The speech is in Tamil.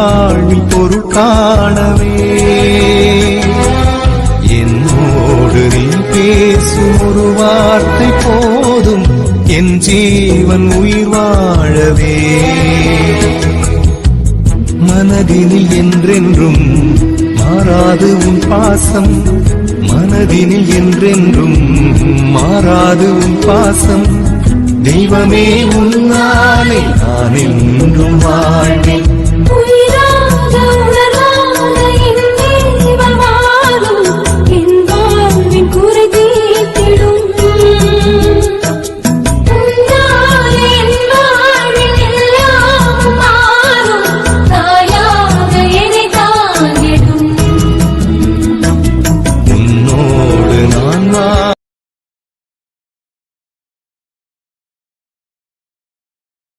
வாழ்வி பொருள் காணவே என்னோடு நீ பேசும் ஒரு வார்த்தை போதும் என் ஜீவன் உயிர் வாழவே. மனதினில் என்றென்றும் மாறாது உன் பாசம் மனதினில் என்றென்றும் மாறாது உன் பாசம். தெய்வமே உன்னாலே நான்